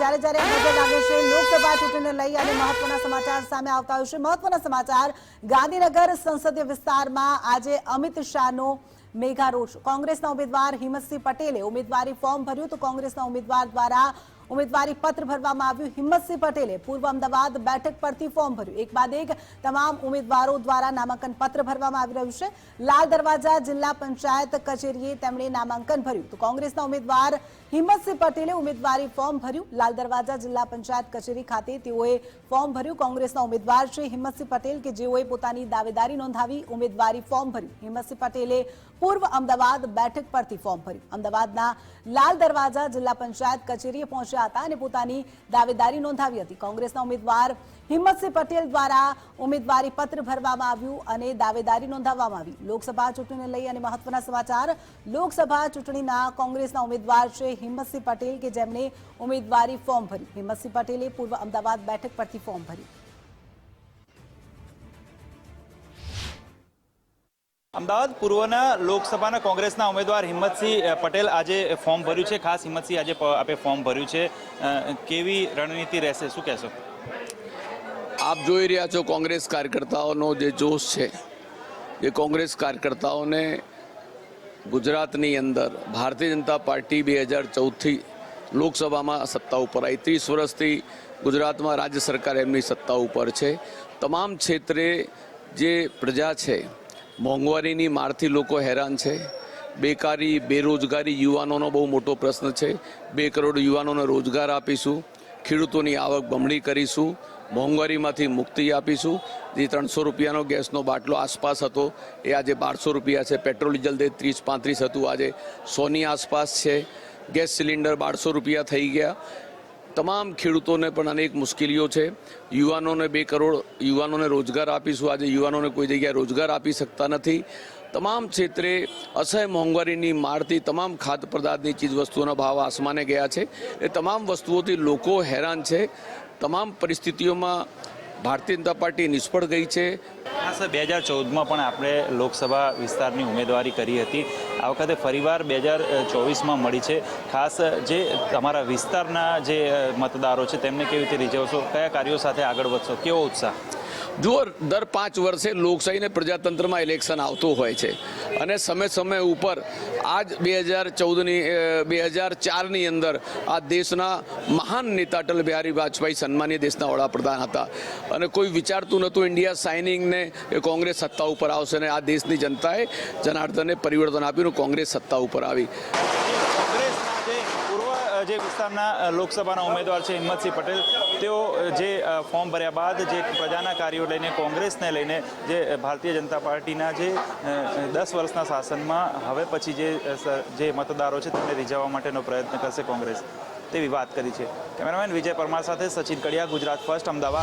જ્યારે જ્યારે બઝર વાગે છે, લોકસભા ચૂંટણીને લઈ અને મહત્વના સમાચાર સામે આવતા હોય છે મહત્વના સમાચાર, ગાંધીનગર સંસદીય વિસ્તારમાં આજે અમિત શાહનો મેઘા શો. કોંગ્રેસના ઉમેદવાર હિંમતસિંહ પટેલે ઉમેદવારી ફોર્મ ભર્યું તો કોંગ્રેસના ઉમેદવાર દ્વારા ઉમેદવારી પત્ર ભરવામાં આવ્યું. હિંમતસિંહ પટેલે પૂર્વ અમદાવાદ બેઠક પરથી ફોર્મ ભર્યું. એક બાદ એક તમામ ઉમેદવારો દ્વારા નામાંકન પત્ર ભરવામાં આવી રહ્યું છે. લાલ દરવાજા જિલ્લા પંચાયત કચેરીએ તેમણે નામાંકન ભર્યું. તો કોંગ્રેસના ઉમેદવાર હિંમતસિંહ પટેલે ઉમેદવારી ફોર્મ ભર્યું. લાલ દરવાજા જિલ્લા પંચાયત કચેરી ખાતે તેઓએ ફોર્મ ભર્યું. કોંગ્રેસના ઉમેદવાર શ્રી હિંમતસિંહ પટેલ કે જેઓએ પોતાની દાવેદારી નોંધાવી ઉમેદવારી ફોર્મ ભર્યું. હિંમતસિંહ પટેલે પૂર્વ અમદાવાદ બેઠક પરથી ફોર્મ ભર્યું. અમદાવાદના લાલ દરવાજા જિલ્લા પંચાયત કચેરીએ પહોંચ્યા હતા અને પોતાની દાવેદારી નોંધાવી હતી. કોંગ્રેસના ઉમેદવાર હિંમતસિંહ પટેલ દ્વારા ઉમેદવારી પત્ર ભરવામાં આવ્યું અને દાવેદારી નોંધાવવામાં આવી. લોકસભા ચૂંટણીને લઈ અને મહત્વના સમાચાર. લોકસભા ચૂંટણીના કોંગ્રેસના ઉમેદવાર છે હિંમતસિંહ પટેલ કે જેમણે ઉમેદવારી ફોર્મ ભર્યું હિંમતસિંહ પટેલે પૂર્વ અમદાવાદ બેઠક પરથી ફોર્મ ભર્યું. અમદાવાદ પૂર્વના લોકસભાના કોંગ્રેસના ઉમેદવાર હિંમતસિંહ પટેલ આજે ફોર્મ ભર્યું છે. ખાસ હિંમતસિંહ આજે આપે ફોર્મ ભર્યું છે. કેવી રણનીતિ રહેશે, શું કહેશો? આપ જોઈ રહ્યા છો કોંગ્રેસ કાર્યકર્તાઓનો જે જોશ છે, એ કોંગ્રેસ કાર્યકર્તાઓને ગુજરાતની અંદર ભારતીય જનતા પાર્ટી બે હજાર ચૌદથી લોકસભામાં સત્તા ઉપર આવી. ત્રીસ વર્ષથી ગુજરાતમાં રાજ્ય સરકાર એમની સત્તા ઉપર છે. તમામ ક્ષેત્રે જે પ્રજા છે મોંઘવારીની મારથી લોકો હેરાન છે. બેકારી, બેરોજગારી યુવાનોનો બહુ મોટો પ્રશ્ન છે. બે કરોડ યુવાનોને રોજગાર આપીશું. ખેડૂતોની આવક બમણી કરીશું. મોંઘવારીમાંથી મુક્તિ આપીશું. જે ત્રણસો રૂપિયાનો ગેસનો બાટલો આસપાસ હતો, એ આજે બારસો રૂપિયા છે. પેટ્રોલ, ડીઝલ દે ત્રીસ પાંત્રીસ હતું. આજે સોની આસપાસ છે. ગેસ સિલિન્ડર બારસો રૂપિયા થઈ ગયા. તમામ ખેડૂતોને પણ અનેક મુશ્કેલીઓ છે. યુવાનોને બે કરોડ યુવાનોને રોજગાર આપીશું. આજે યુવાનોને કોઈ જગ્યાએ રોજગાર આપી શકતા નથી. તમામ ક્ષેત્રે અસહ્ય મોંઘવારીની મારથી તમામ ખાદ્ય પદાર્થની ચીજ વસ્તુઓના ભાવ આસમાને ગયા છે. એ તમામ વસ્તુઓથી લોકો હેરાન છે. તમામ પરિસ્થિતિઓમાં ભારતીય જનતા પાર્ટી નિષ્ફળ ગઈ છે. ખાસ બે હજાર ચૌદમાં પણ આપણે લોકસભા વિસ્તારની ઉમેદવારી કરી હતી. આ વખતે ફરીવાર બે હજાર ચોવીસમાં મળી છે. ખાસ જે તમારા વિસ્તારના જે મતદારો છે, તેમને કેવી રીતે રીઝવશો કયા કાર્યો સાથે આગળ વધશો? કેવો ઉત્સાહ? જુઓ, દર પાંચ વર્ષે લોકશાહીને પ્રજાતંત્રમાં ઇલેક્શન આવતું હોય છે. અને સમય સમય ઉપર આજ બે હજાર ચૌદની બે હજાર ચારની અંદર આ દેશના મહાન નેતા અટલ બિહારી વાજપેયી સન્માનીય દેશના વડાપ્રધાન હતા. અને કોઈ વિચારતું નહોતું ઇન્ડિયા સાઇનિંગને એ કોંગ્રેસ સત્તા ઉપર આવશે અને આ દેશની જનતાએ જનાર્દનને પરિવર્તન આપ્યું કોંગ્રેસ સત્તા ઉપર આવી કોંગ્રેસના જે પૂર્વ અ, જે વિસ્તારના લોકસભાના ઉમેદવાર છે હિંમતસિંહ પટેલ, તેઓ જે ફોર્મ ભર્યા બાદ જે પ્રજાના કાર્યો લઈને, કોંગ્રેસને લઈને જે ભારતીય જનતા પાર્ટીના જે દસ વર્ષના શાસનમાં હવે પછી જે મતદારો છે તેમને રીઝવવા માટેનો પ્રયત્ન કરશે કોંગ્રેસ. તેવી વાત કરી છે. કેમેરામેન વિજય પરમાર સાથે સચિન કડિયા, ગુજરાત ફર્સ્ટ, અમદાવાદ.